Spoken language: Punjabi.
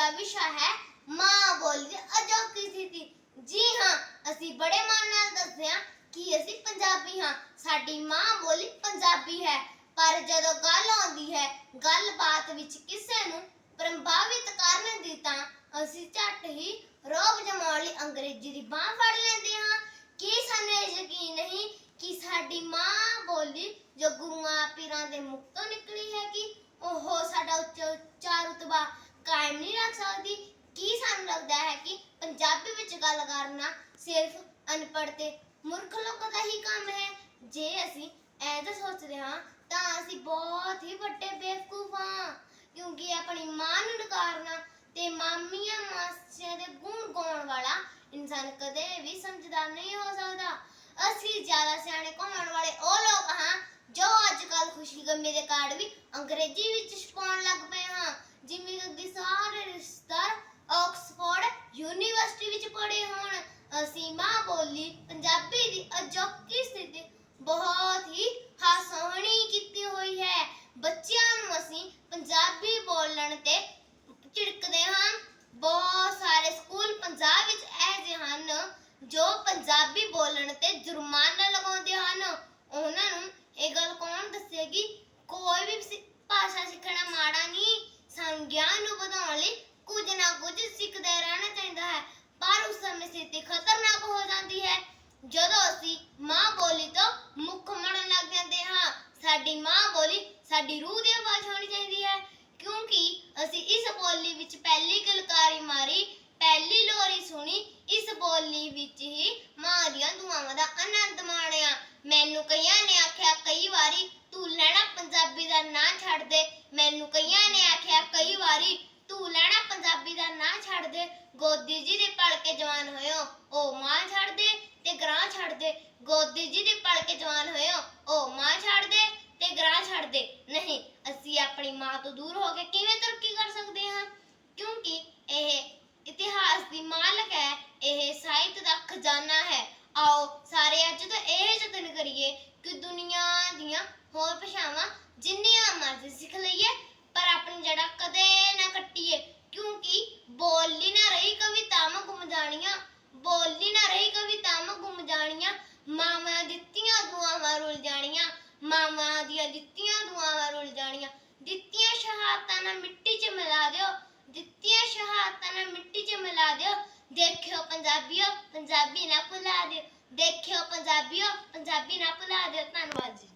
ਦਾ ਵਿਸ਼ਾ ਹੈ ਮਾਂ ਬੋਲੀ ਅਜੋਕੀ ਸਥਿਤੀ ਜੀ ਹਾਂ, ਅਸੀਂ ਬੜੇ ਮਾਣ ਨਾਲ ਦੱਸਦੇ ਹਾਂ ਕਿ ਅਸੀਂ ਪੰਜਾਬੀ ਹਾਂ। ਸਾਡੀ ਮਾਂ ਬੋਲੀ ਪੰਜਾਬੀ ਹੈ। ਪਰ ਜਦੋਂ ਗੱਲ ਆਉਂਦੀ ਹੈ ਗੱਲਬਾਤ ਵਿੱਚ ਕਿਸੇ ਨੂੰ ਪ੍ਰਭਾਵਿਤ ਕਰਨ ਦੀ ਤਾਂ ਅਸੀਂ ਝੱਟ ਹੀ ਰੋਗ ਜਮਾਉਣ ਲਈ ਅੰਗਰੇਜ਼ੀ ਦੀ ਬਾਹ ਫੜ ਲੈਂਦੇ ਹਾਂ। ਕੀ ਸਾਨੂੰ ਇਹ ਯਕੀਨ ਨਹੀਂ ਕਿ ਸਾਡੀ ਮਾਂ ਬੋਲੀ ਜੋ ਗੁਰੂਆਂ ਪੀਰਾਂ ਦੇ ਮੁਖ ਤੋਂ ਨਿਕਲੀ ਹੈ ਕਿ ਉਹ ਸਾਡਾ ਉੱਚਾ ਚਾਰ ਉਤਬਾ ਕਾਇਮ ਨਹੀਂ ਰੱਖ ਸਕਦੀ। ਕੀ ਸਾਨੂੰ ਲੱਗਦਾ ਹੈ ਕਿ ਪੰਜਾਬੀ ਵਿੱਚ ਗੱਲ ਕਰਨਾ ਸਿਰਫ ਅਨਪੜ੍ਹ ਤੇ ਮੂਰਖ ਲੋਕਾਂ ਦਾ ਹੀ ਕੰਮ ਹੈ? ਜੇ ਅਸੀਂ ਐਂ ਤਾਂ ਸੋਚਦੇ ਹਾਂ, ਤਾਂ ਅਸੀਂ ਬਹੁਤ ਹੀ ਵੱਡੇ ਬੇਵਕੂਫ ਹਾਂ। ਕਿਉਂਕਿ ਆਪਣੀ ਮਾਂ ਨੂੰ ਨਕਾਰਨਾ ਤੇ ਮਾਮੀਆਂ ਮਾਸੀਆਂ ਦੇ ਗੁਣ ਗਾਉਣ ਵਾਲਾ ਇਨਸਾਨ ਕਦੇ ਵੀ ਸਮਝਦਾਰ ਨਹੀਂ ਹੋ ਸਕਦਾ। ਅਸੀਂ ਜ਼ਿਆਦਾ ਸਿਆਣੇ ਘੁੰਮਣ ਵਾਲੇ ਉਹ ਲੋਕ ਹਾਂ, ਜੋ ਅੱਜ ਕੱਲ ਖੁਸ਼ੀ ਗਮੀ ਦੇ ਕਾਰਡ ਵੀ ਅੰਗਰੇਜ਼ੀ ਵਿੱਚ ਛਪਾਉਣ ਲੱਗ ਪਏ ਹਾਂ। ਜਿਵੇਂ ਕਿ ਸਾਰੇ ਰਿਸ਼ਤੇਦਾਰ ਆਕਸਫੋਰਡ ਯੂਨੀਵਰਸਿਟੀ ਵਿੱਚ ਪੜ੍ਹੇ ਹੋਣ ਅਸੀਂ ਬੋਲੀ ਪੰਜਾਬੀ ਦੀ ਅਜੋਕੀ ਸਥਿਤੀ ਬਹੁਤ ਹੀ ਹਾਸੋਹਣੀ ਕੀਤੀ ਹੋਈ ਹੈ। ਬੱਚਿਆਂ ਨੂੰ ਅਸੀਂ ਪੰਜਾਬੀ ਬੋਲਣ ਤੇ ਝਿੜਕਦੇ ਹਾਂ। ਬਹੁਤ ਸਾਰੇ ਸਕੂਲ ਪੰਜਾਬ ਵਿੱਚ ਇਹੋ ਹਨ ਜੋ ਪੰਜਾਬੀ ਬੋਲਣ ਤੇ ਜੁਰਮਾਨਾ ਲਗਾਉਂਦੇ ਹਨ। ਉਹਨਾਂ ਨੂੰ ਇਹ ਗੱਲ ਕੌਣ ਦੱਸੇਗੀ? ਕੋਈ ਵੀ ਭਾਸ਼ਾ ਸਿੱਖਣਾ ਮਾੜਾ ਨਹੀਂ। ਸਾਨੂੰ ਗਿਆਨ ਨੂੰ ਵਧਾਉਣ ਲਈ ਕੁਝ ਨਾ ਕੁਝ ਸਿੱਖਦੇ ਰਹਿਣਾ ਚਾਹੀਦਾ ਹੈ। ਪਰ ਉਸ ਸਮੇਂ ਸਥਿਤੀ ਖਤਰਨਾਕ ਹੋ ਜਾਂਦੀ ਹੈ। ਜਦੋਂ ਅਸੀਂ ਮਾਂ ਬੋਲੀ ਤੋਂ ਮੁੱਖ ਮੜਨ ਲੱਗ ਜਾਂਦੇ ਹਾਂ, ਸਾਡੀ ਮਾਂ ਬੋਲੀ ਸਾਡੀ ਰੂਹ ਦੀ ਆਵਾਜ਼ ਹੋਣੀ ਚਾਹੀਦੀ ਹੈ। ਕਿਉਂਕਿ ਅਸੀਂ ਇਸ ਬੋਲੀ ਵਿੱਚ ਪਹਿਲੀ ਕਿਲਕਾਰੀ ਮਾਰੀ ਪਹਿਲੀ ਲੋਰੀ ਸੁਣੀ ਇਸ ਬੋਲੀ ਵਿੱਚ ਹੀ ਮਾਂ ਦੀਆਂ ਦੁਆਵਾਂ ਦਾ ਆਨੰਦ ਮਾਣਿਆ ਮੈਨੂੰ ਕਈਆਂ ਨੇ ਆਖਿਆ, ਕਈ ਵਾਰੀ ਤੂੰ ਲੈਣਾ ਪੰਜਾਬੀ ਦਾ ਨਾਂ ਛੱਡ ਦੇ। ਮੈਨੂੰ ਕਈਆਂ ਨੇ ਆਖਿਆ, ਕਈ ਵਾਰੀ ਤੂੰ ਲੈਣਾ ਪੰਜਾਬੀ ਦਾ ਨਾਂ ਛੱਡ ਦੇ। ਗੋਦੀ ਜੀ ਦੇ ਪੜ ਕੇ ਜਵਾਨ ਹੋਇਓ, ਉਹ ਮਾਂ ਛੱਡ ਦੇ ਤੇ ਗਰਾਂ ਛੱਡ ਦੇ। ਗੋਦੀ ਜੀ ਦੇ ਪੜ ਕੇ ਜਵਾਨ ਹੋਇਓ, ਉਹ ਮਾਂ ਛੱਡ ਦੇ ਤੇ ਗਰਾਂ ਛੱਡ ਦੇ। ਨਹੀਂ, ਅਸੀਂ ਆਪਣੀ ਮਾਂ ਤੋਂ ਦੂਰ ਹੋ ਕੇ ਕਿਵੇਂ ਤਰੱਕੀ ਕਰ ਸਕਦੇ ਹਾਂ? ਕਿਉਂਕਿ ਇਹ ਇਤਿਹਾਸ ਦੀ ਮਾਲਕ ਹੈ, ਇਹ ਸਾਹਿਤ ਦਾ ਖਜ਼ਾਨਾ ਹੈ। ਆਓ, ਸਾਰੇ ਅੱਜ ਤੋਂ ਕਰੀਏ ਕਿ ਦੁਨੀਆ ਦੀਆਂ ਹੋਰ ਭਾਸ਼ਾਵਾਂ ਜਿੰਨੀਆਂ ਮਰਜ਼ੀ ਸਿੱਖ ਲਈਏ, ਪਰ ਆਪਣੀ ਜੜਾ ਕਦੇ ਨਾ ਕੱਟੀਏ। ਕਿਉਂਕਿ ਬੋਲੀ ਨਾ ਰਹੀ ਕਵਿਤਾਵਾਂ ਗੁੰਮ ਜਾਣੀਆਂ। ਬੋਲੀ ਨਾ ਰਹੀ ਕਵਿਤਾਵਾਂ ਗੁੰਮ ਜਾਣੀਆਂ। ਮਾਵਾਂ ਦਿੱਤੀਆਂ ਦੁਆਵਾਂ ਰੁੱਲ ਜਾਣੀਆਂ। ਮਾਵਾਂ ਦੀਆਂ ਦਿੱਤੀਆਂ ਦੁਆਵਾਂ ਰੁੱਲ ਜਾਣੀਆਂ। ਦਿੱਤੀਆਂ ਸ਼ਹਾਦਤਾਂ ਨਾਲ ਮਿੱਟੀ 'ਚ ਮਿਲਾ ਦਿਓ। ਦਿੱਤੀਆਂ ਸ਼ਹਾਦਤਾਂ ਨਾਲ ਮਿੱਟੀ 'ਚ ਮਿਲਾ ਦਿਓ। ਦੇਖਿਓ ਪੰਜਾਬੀਓ, ਪੰਜਾਬੀ ਨਾ ਭੁਲਾ ਦਿਓ। ਦੇਖਿਓ ਪੰਜਾਬੀਓ ਪੰਜਾਬੀ ਨਾ ਭੁਲਾ ਦਿਓ ਧੰਨਵਾਦ ਜੀ।